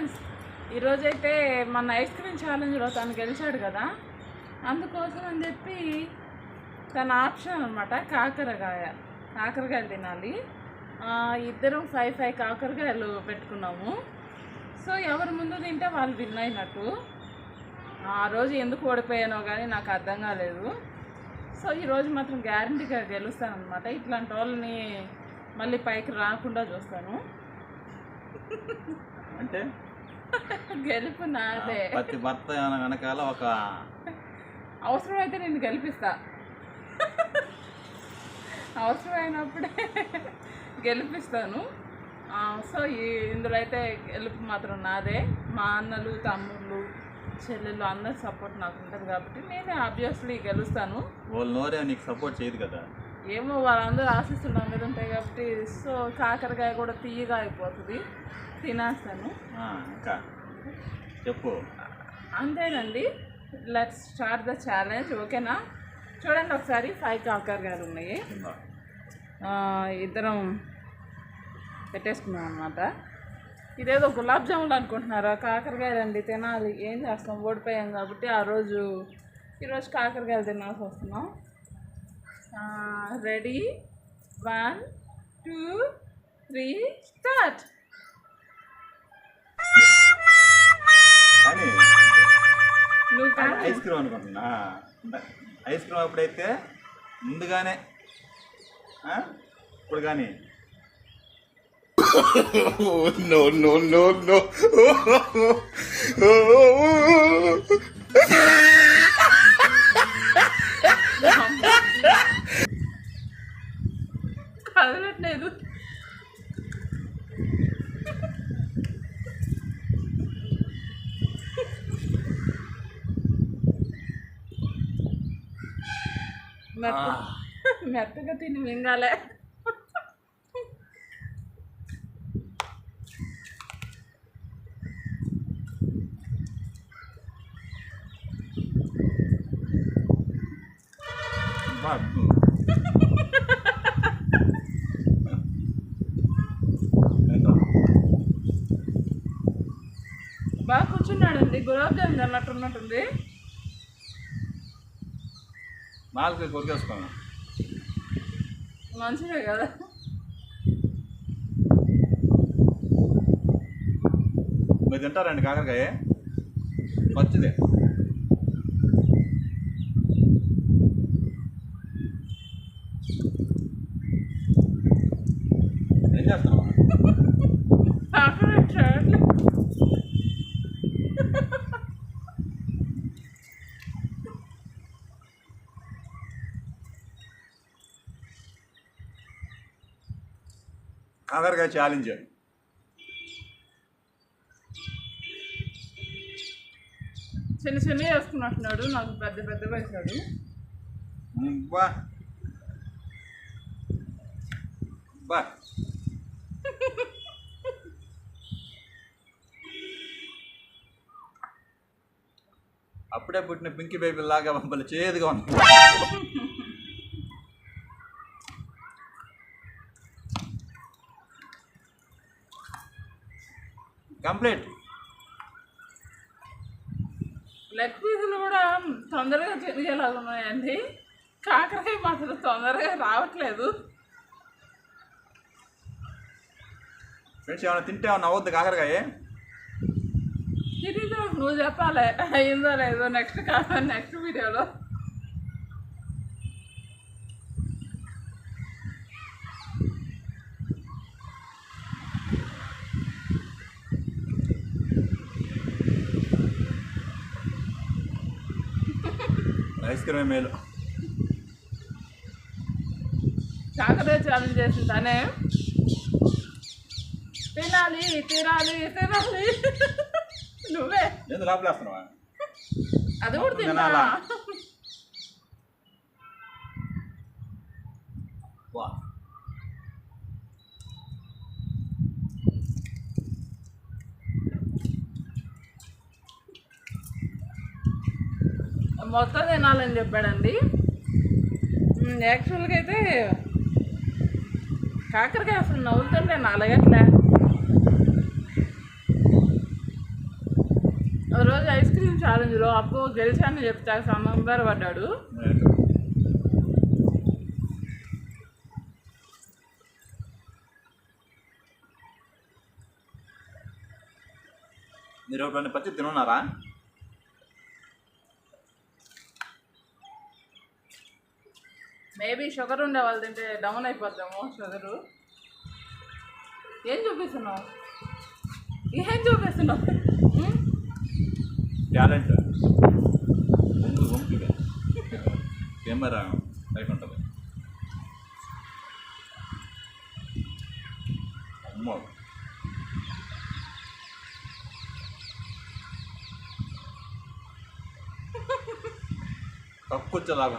Friends ఈరోజైతే మన ice cream ఛాలెంజ్లో తను గెలిచాడు కదా. అందుకోసం అని చెప్పి తన ఆప్షన్ అనమాట కాకరకాయ. కాకరకాయలు తినాలి. ఇద్దరం ఫైవ్ ఫైవ్ కాకరకాయలు పెట్టుకున్నాము. సో ఎవరు ముందు తింటే వాళ్ళు విన్ అయినట్టు. ఆ రోజు ఎందుకు ఓడిపోయానో కానీ నాకు అర్థం కాలేదు. సో ఈరోజు మాత్రం గ్యారంటీగా గెలుస్తాను అనమాట ఇట్లాంటి వాళ్ళని మళ్ళీ పైకి రాకుండా చూస్తాను. అంటే? గెలుపు నాదే. ప్రతి భర్త వెనకాల ఒక అవసరమైతే నేను గెలిపిస్తా. అవసరమైనప్పుడే గెలిపిస్తాను. సో ఈ ఇందులో అయితే గెలుపు మాత్రం నాదే. మా అన్నలు తమ్ముళ్ళు చెల్లెళ్ళు అందరి సపోర్ట్ నాకు ఉంటుంది కాబట్టి నేనే ఆబ్వియస్లీ గెలుస్తాను. వాళ్ళు నోరే నీకు సపోర్ట్ చేయదు కదా. ఏమో వాళ్ళందరూ ఆశిస్తులు నా మీద ఉంటాయి కాబట్టి సో కాకరకాయ కూడా తీయగా అయిపోతుంది. తినేస్తాను. ఇంకా చెప్పు. అంతేనండి. లెట్స్ స్టార్ట్ ద ఛాలెంజ్ ఓకేనా? చూడండి ఒకసారి ఫైవ్ కాకరకాయలు ఉన్నాయి. ఇద్దరం పెట్టేసుకున్నాం అనమాట ఇదేదో గులాబ్ జాములు అనుకుంటున్నారా? కాకరకాయలు అండి తినాలి. ఏం చేస్తాం? ఓడిపోయాం కాబట్టి ఆ రోజు ఈరోజు కాకరకాయలు తినాల్సి వస్తున్నాం. Ready one two three start కానీ నువ్వు కానీ ఐస్ క్రీమ్ అనుకుంటున్నా ఐస్ క్రీమ్ అప్పుడైతే ముందుగానే ఆ? ఇప్పుడు కానీ no, no, no, no. కదలట్లేదు మెత్త మెత్తగా తిని మింగాలే కూర్చున్నాడండి గులాబ్ జామున్ అన్నట్టు ఉన్నట్టుంది నాలుగు కొరికేసుకోను మంచిదే కదా. మీరు తింటారండి కాకరకాయ? పచ్చిదే ఏం చేస్తున్నావు కాకరకాయ చూడండి. కాకరకాయ ఛాలెంజ్ చిన్న చిన్న వేసుకున్నట్టున్నాడు నాకు పెద్ద పెద్ద వేసాడు బా. బా. అప్పుడే పుట్టిన పింకీ బేబీ లాగా మమ్మల్ని చేదుగా ఉంది. కంప్లీట్. లెగ్ పీసులు కూడా తొందరగా తిరిగేలాగా ఉన్నాయండి. కాకరకాయ మాత్రం తొందరగా రావట్లేదు. ఫ్రెండ్స్ ఏమైనా తింటే ఏమన్నా అవ్వద్దు కాకరకాయ? తిరిగి నువ్వు చెప్పాలి. అయిందో లేదో నెక్స్ట్ కాదు నెక్స్ట్ వీడియోలో ఐస్ క్రీమ్ మేలు. కాకరకాయ ఛాలెంజ్ చేసింది తనే. తినాలి తినాలి తినాలి. నువ్వే. ఎందుకు లోపలేస్తున్నావా? అది కూడా తినాలా? మొత్తం తినాలని చెప్పాడండి. యాక్చువల్గా అయితే కాకరకాయ అసలు నవ్వుతుంటే నాలుగట్లే. రోజు ఐస్ క్రీమ్ ఛాలెంజ్లో అప్పు గెలిచానని చెప్తా సంబరపడ్డాడు మీరు ఎప్పుడైనా పచ్చి తినున్నారా? మేబీ షుగర్ ఉండే వాళ్ళు తింటే డౌన్ అయిపోద్దాము షుగరు. ఏం చూపిస్తున్నావు? ఏం చూపిస్తున్నావు? టాలెంట్. వంగు కెమెరా పైకి ఉంటుంది. అమ్మో. కక్కుచ్చేలాగా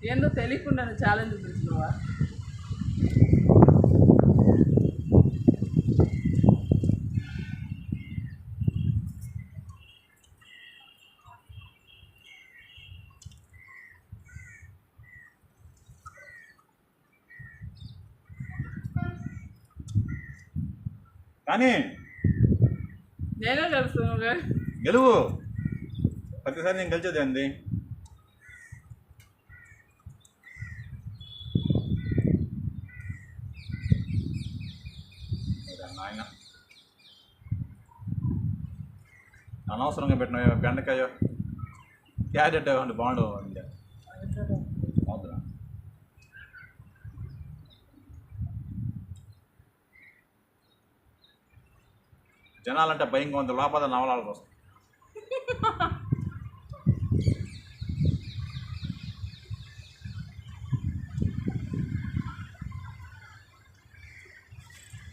ఏందో తెలియకుండా ఛాలెంజ్ చూపిస్తున్నావా కానీ నేనే కానీ గెలువు. ప్రతిసారి నేను గెలిచేది ఏంది? అనవసరంగా పెట్టిన బెండకాయ క్యారెట్ అంటే బాగుండవు అంటే జనాలంటే భయంగా ఉంది లోపల నవలాల కోసం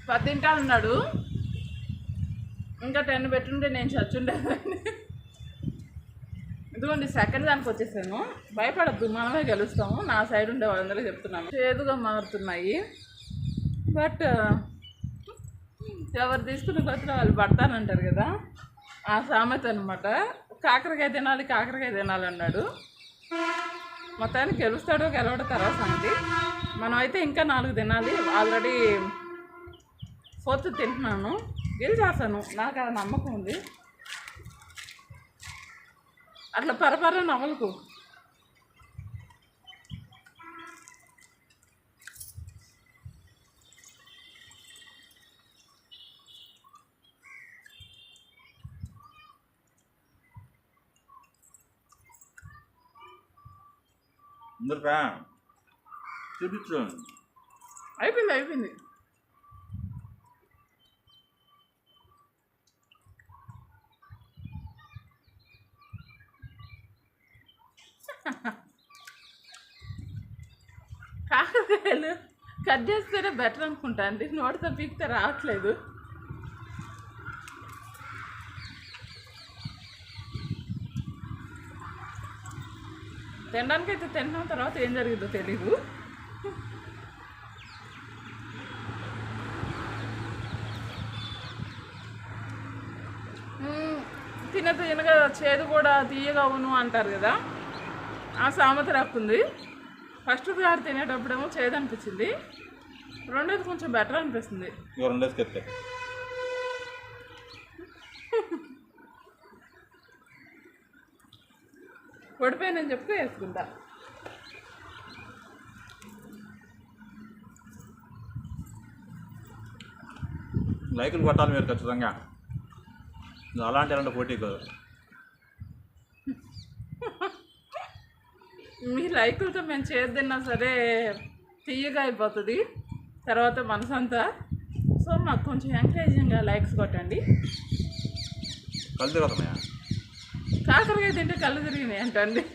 పద్దింటాలు ఉన్నాడు. ఇంకా టెన్ పెట్టుంటే నేను చచ్చుండేదాన్ని. ఇదిగోండి సెకండ్ దానికి వచ్చేసాను. భయపడద్దు మనమే గెలుస్తాము. నా సైడ్ ఉండే వాళ్ళందరూ చెప్తున్నాను. చేదుగా మారుతున్నాయి. బట్ ఎవరు తీసుకున్న వాళ్ళు పడతానంటారు కదా ఆ సామెత అనమాట కాకరకాయ తినాలి కాకరకాయ తినాలి అన్నాడు. మొత్తానికి గెలుస్తాడో గెలవడో తర్వాత సంగతి. మనం అయితే ఇంకా నాలుగు తినాలి. ఆల్రెడీ ఫోర్త్ తింటున్నాను. గెలిచేస్తాను నాకు ఆ నమ్మకం ఉంది. అట్లా పరపర నవలకు ముందరకా. చూపించు. అయిపోయింది అయిపోయింది. కాకరకాయలు కట్ చేస్తేనే బెటర్ అనుకుంటా అండి. నోటితో పీకితే రావట్లేదు. తినడానికి అయితే తింటున్నాం తర్వాత ఏం జరిగిందో తెలీదు. తినదు తినగా చేదు కూడా తీయగా అవును అంటారు కదా. ఆ సామెత రాకుంది ఫస్ట్ సారి తినేటప్పుడేమో చేదు అనిపించింది రెండోది కొంచెం బెటర్ అనిపిస్తుంది. ఎత్తే ఓడిపోయానని చెప్పి వేసుకుంటా. లైకులు కొట్టాలి మీరు ఖచ్చితంగా. అలాంటి అలాంటి పోటీ కాదు. మీ లైకులతో మేము చేదు తిన్నా సరే తీయగా అయిపోతుంది. తర్వాత మనసంతా. సో మాకు కొంచెం ఎంకరేజింగ్గా లైక్స్ కొట్టండి. కళ్ళు తిరుగుతున్నాయా? కాకరకాయ తింటే కళ్ళు తిరిగినాయి అంటండి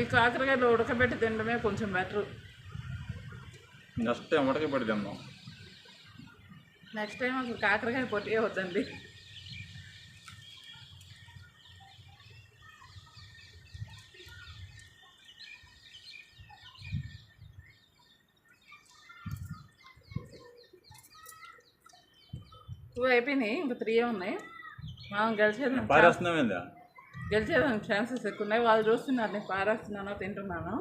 ఈ కాకరకాయలు ఉడకబెట్టి తినడమే కొంచెం బెటర్. నెక్స్ట్ టైం ఉడక పెట్టి తిందాం. నెక్స్ట్ టైం అసలు కాకరకాయ పొట్టి అవుతుంది టూ అయిపోయినాయి ఇంకా త్రీ ఉన్నాయి. మనం గెలిచేదాం పారేస్తున్నామేందా? గెలిచేదానికి ఛాన్సెస్ ఎక్కువ ఉన్నాయి వాళ్ళు చూస్తున్నారు నేను పారేస్తున్నానో తింటున్నాను.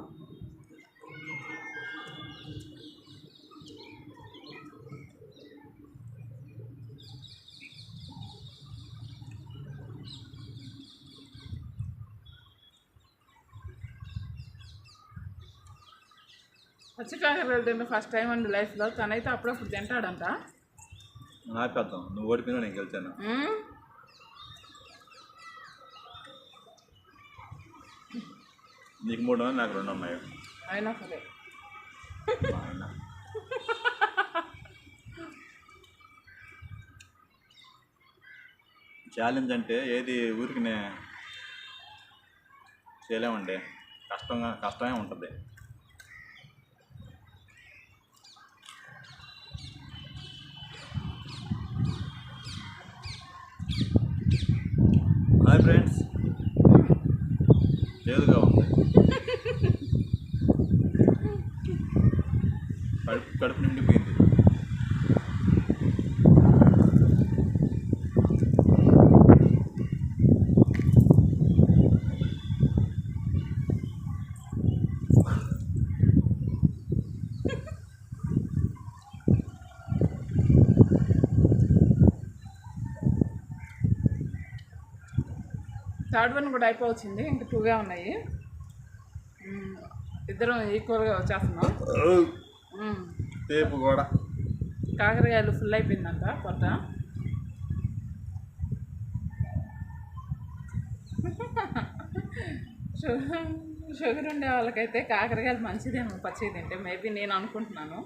పచ్చికాకరకాయలు తింటే ఫస్ట్ టైం అండి లైఫ్లో తనైతే అప్పుడప్పుడు తింటాడంట. ఆపేద్దాం నువ్వు ఓడిపోయినా నేను గెలిచాను? నీకు మూడు నాకు రెండు ఉన్నాయి అయినా సరే. ఛాలెంజ్ అంటే ఏది ఊరికినే చేయలేమండి. కష్టంగా కష్టమే ఉంటుంది. హాయ్ ఫ్రెండ్స్ చేదుగా ఉంది? కడుపు కడుపు నిండిపోయింది. థర్డ్ వన్ కూడా అయిపోవచ్చింది ఇంకా టూగా ఉన్నాయి. ఇద్దరం ఈక్వల్గా వచ్చేస్తున్నాం టేపు కూడా కాకరకాయలు ఫుల్ అయిపోయిందంట పొట్ట. షుగర్ షుగర్ ఉండే వాళ్ళకైతే కాకరకాయలు మంచిదేమో పచ్చి తింటే మేబీ నేను అనుకుంటున్నాను.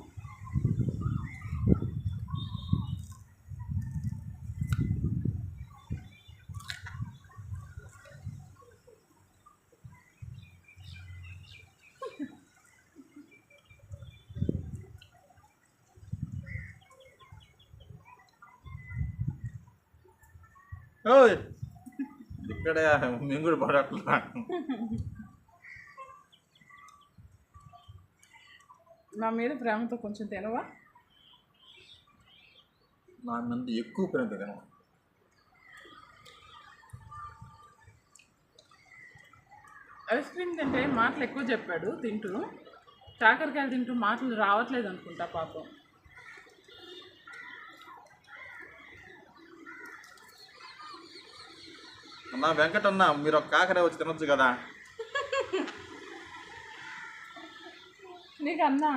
ఇక్కడ మేము కూడా పడట్లా నా మీద ప్రేమతో కొంచెం తినవా? నా మీద ఎక్కువ ప్రేమ తిన ఐస్ క్రీమ్ తింటే మాటలు ఎక్కువ చెప్పాడు తింటూ. కాకరకాయలు తింటూ మాటలు రావట్లేదు అనుకుంటా పాపం. అన్న వెంకటన్న మీరు ఒక కాకరే వచ్చి తినొచ్చు కదా? నీకు అన్నా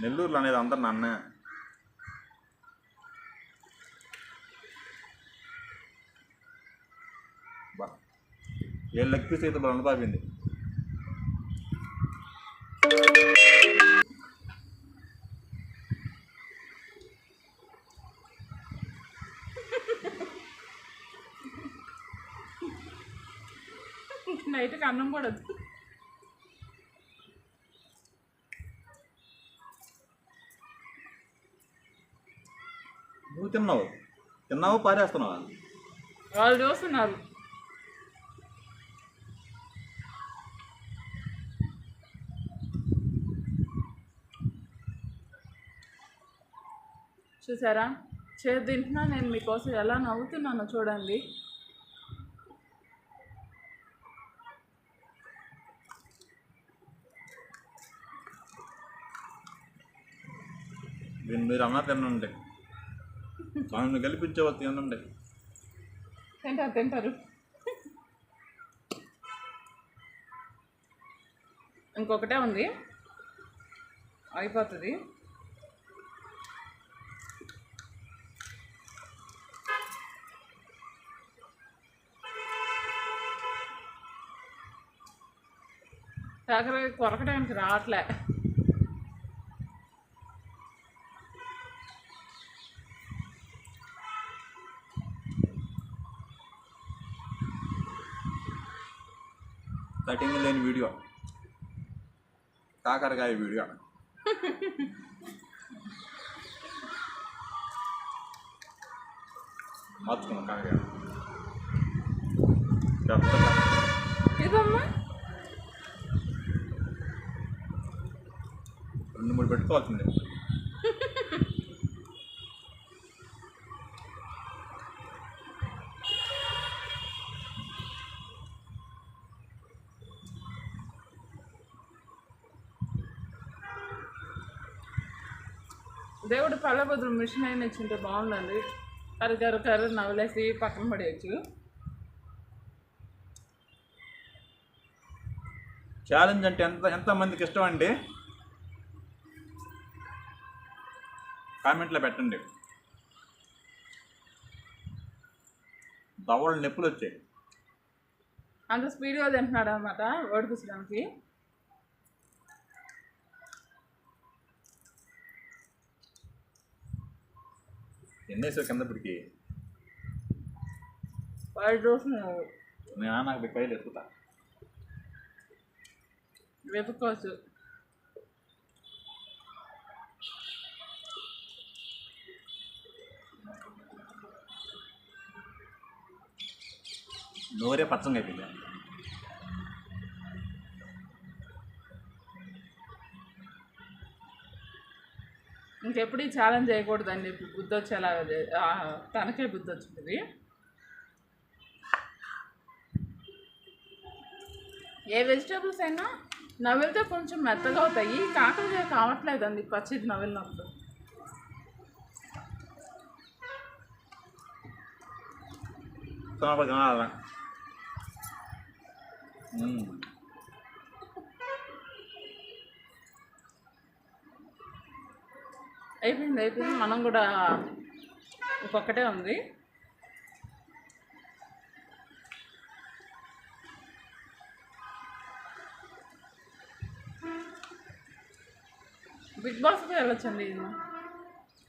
నెల్లూరులో అనేది అందరు నన్నే. బా. ఏ లెగ్ పీస్ అయితే బాగా బాబింది నైట్కి అన్నం కూడా వద్దు. నువ్వు తిన్నావు? తిన్నావు? పారేస్తున్నావా? వాళ్ళు చూస్తున్నారు. చూసారా? చేతి తింటున్నా నేను మీకోసం ఎలా నవ్వుతున్నానో చూడండి. మీరు అన్నా తినండి. నన్ను గెలిపించవచ్చు తినండి. తింటారు తింటారు. ఇంకొకటే ఉంది. అయిపోతుంది. కాకరకాయ కొరకడానికి రావట్లే. వీడియో. కాకరకాయ వీడియో మార్చుకున్నాం కాకరకాయ. రెండు మూడు పెట్టుకోవాల్సిందే. దేవుడు పళ్ళ బదులు మిషన్ అయిన ఇచ్చింటే బాగుండండి కర్ర కర్ర కర్ర నవలేసి పక్కన పడేయచ్చు. ఛాలెంజ్ అంటే ఎంత ఎంతమందికి ఇష్టం అండి? కామెంట్లో పెట్టండి. దవడలు నొప్పులు వచ్చాయి. అంత స్పీడ్గా తింటున్నాడు అనమాట ఓడిపించడానికి ఎన్నేసావు కింద పిడికి వైట్ రోస్ నేను నాకు పైలు ఎత్తుతా వెతుక్కోవచ్చు. నోరే పచ్చంగా అయిపోయింది. ఇంకెప్పుడు ఈ ఛాలెంజ్ చేయకూడదండి. ఇప్పుడు బుద్ధి వచ్చేలాగా తనకే బుద్ధి వచ్చింది ఏ వెజిటేబుల్స్ అయినా నవిలితే కొంచెం మెత్తగా అవుతాయి. కాకరకాయ కావట్లేదండి. పచ్చిది నవ్విలినప్పుడు తినాలి తినాలి మ్మ్. అయిపోయింది అయిపోయింది. మనం కూడా ఇంకొకటే ఉంది. బిగ్ బాస్కి వెళ్ళొచ్చండి.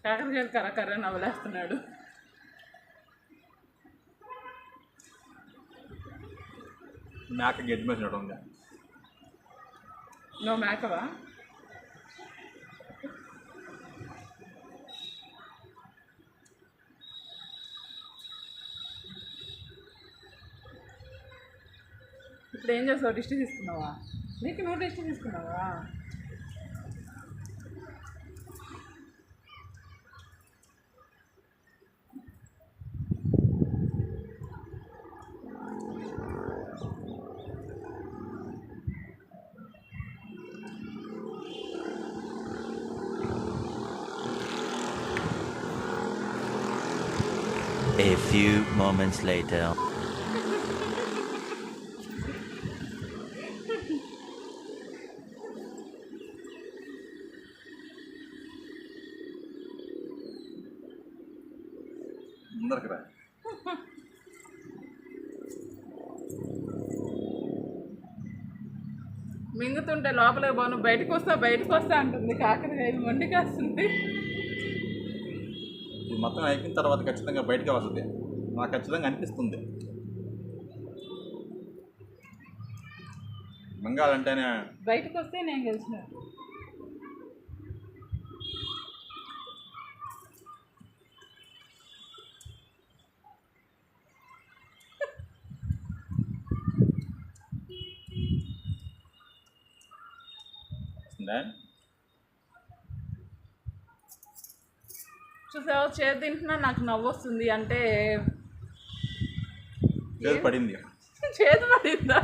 కాకరకాయలు కర్ర నవ్వులేస్తున్నాడు. మేక గడ్డి మీద ఉంది నువ్వు మేకవా? ఏం చేస్తావు డిస్ట్ తీసుకున్నావా నీకు నువ్వు డిస్ట్ తీసుకున్నావా A few moments later. ముందరికి రా. మింగుతుంటే లోపలికి పోను బయటకు వస్తా బయటకు వస్తా అంటుంది కాకరకాయ మొండి కాస్తుంది ఇది మొత్తం అయిపోయిన తర్వాత ఖచ్చితంగా బయటకే వస్తుంది నాకు ఖచ్చితంగా అనిపిస్తుంది. మింగాలంటేనే బయటకు వస్తే నేను గెలిచినట్టు వస్తుందా చూసావా? చేతి తింటున్నా నాకు నవ్వు వస్తుంది. అంటే చేతి పడింది. చేతి పడిందా?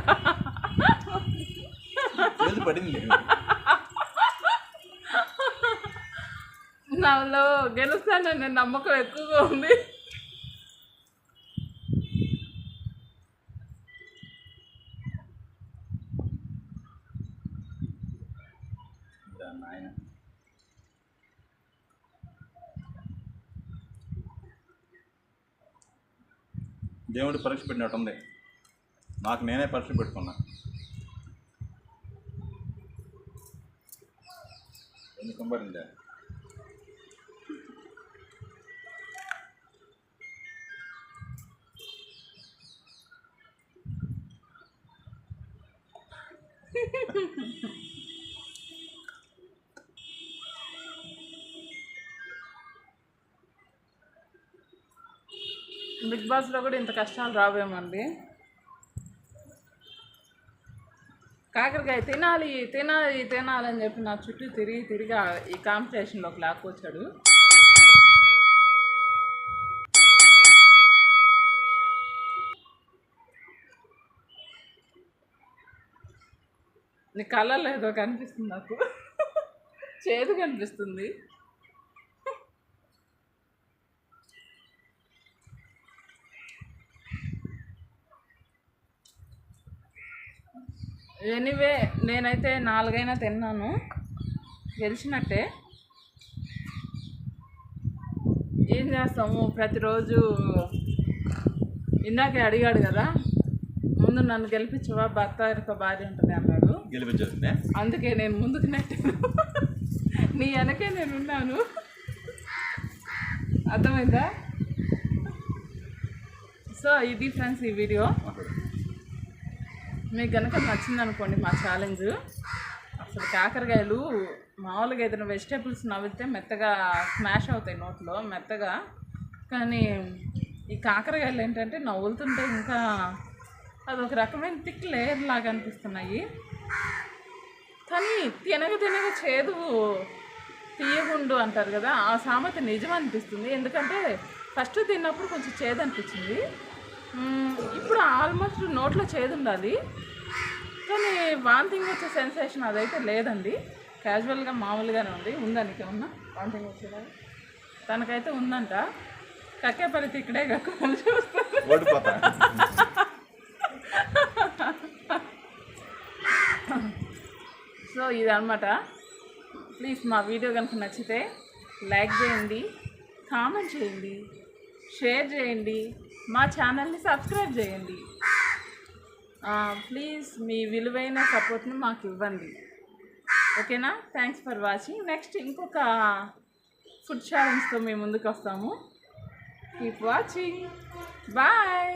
చేతి పడింది. నాలో గెలుస్తానని నమ్మకం ఎక్కువగా ఉంది. దేవుడు పరీక్ష పెట్టినట్టు ఉంది. నాకు నేనే పరీక్ష పెట్టుకున్నా. ఎన్ని కంబరిందా బాస్లో కూడా ఇంత కష్టాలు రావేమండి? కాకరకాయ తినాలి తినాలి తినాలి అని చెప్పి నా చుట్టూ తిరిగి తిరిగి ఈ కాంపిటీషన్లోకి లాక్కొచ్చాడు. నీ కళ్ళల్లో ఏదో కనిపిస్తుంది నాకు. చేదు కనిపిస్తుంది. ఎనీవే నేనైతే నాలుగైనా తిన్నాను. గెలిచినట్టే. ఏం చేస్తాము? ప్రతిరోజు ఇందాకే అడిగాడు కదా ముందు నన్ను గెలిపించవా? భర్త యొక్క భార్య ఉంటుంది అన్నాడు. గెలిపించేసిందే అందుకే నేను ముందుకు నెట్టాను నీ వెనకే నేను ఉన్నాను. అర్థమైందా? సో ఇది ఫ్రెండ్స్ ఈ వీడియో. మీకు కనుక నచ్చింది అనుకోండి మా ఛాలెంజ్. అసలు కాకరకాయలు మామూలుగా ఏదైనా వెజిటేబుల్స్ నవ్వితే మెత్తగా స్మాష్ అవుతాయి నోట్లో మెత్తగా. కానీ ఈ కాకరకాయలు ఏంటంటే నవ్వులుతుంటే ఇంకా అదొక రకమైన థిక్ లేయర్ లాగా అనిపిస్తున్నాయి. కానీ తినగ తినగ చేదు తీయగుండు అంటారు కదా ఆ సామెత నిజం అనిపిస్తుంది. ఎందుకంటే ఫస్ట్ తిన్నప్పుడు కొంచెం చేదు అనిపించింది. ఇప్పుడు ఆల్మోస్ట్ నోట్లో చేదు ఉండాలి కానీ వాంతింగ్ వచ్చే సెన్సేషన్ అదైతే లేదండి. క్యాజువల్గా మామూలుగానే ఉంది. ఉందా నీకేమన్నా వాంతింగ్ వచ్చేదా? తనకైతే ఉందంట. కక్కే పరిస్థితి ఇక్కడే కక్కుమని చూస్తాను. ఓడిపోతా. సో ఇదనమాట ప్లీజ్ మా వీడియో కనుక నచ్చితే లైక్ చేయండి కామెంట్ చేయండి షేర్ చేయండి. మా ఛానల్ని సబ్స్క్రైబ్ చేయండి. ప్లీజ్ మీ విలువైన సపోర్ట్ని మాకు ఇవ్వండి. ఓకేనా? థ్యాంక్స్ ఫర్ వాచింగ్ నెక్స్ట్ ఇంకొక ఫుడ్ ఛాలెంజ్తో మేము ముందుకు వస్తాము కీప్ వాచింగ్ బాయ్